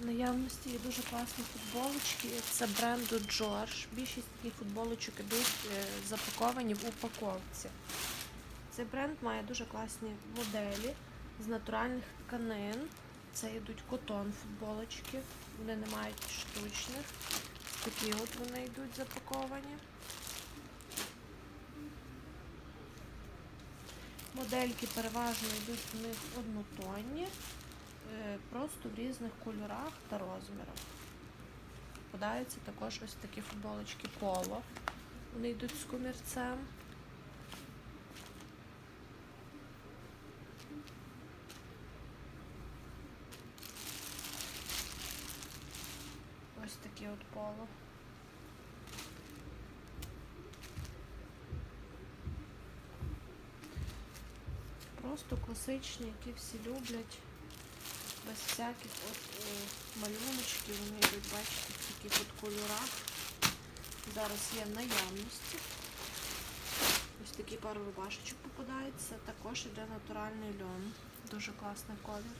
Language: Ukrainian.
Наявності є дуже класні футболочки. Це бренду Джордж. Більшість таких футболочок ідуть е, запаковані в упаковці. Цей бренд має дуже класні моделі з натуральних тканин. Це йдуть котон футболочки. Вони не мають штучних. Такі от вони йдуть запаковані. Модельки переважно йдуть в них однотонні, е, просто в різних кольорах та розмірах. Подаються також ось такі футболочки поло. Вони йдуть з комірцем. Ось такі от поло. Просто класичні, які всі люблять. Без всяких от е, малюночків, вони йдуть, бачите, в таких от кольорах. Зараз є наявності. Ось такі пару рубашечок попадається. Також іде натуральний льон. Дуже класний колір.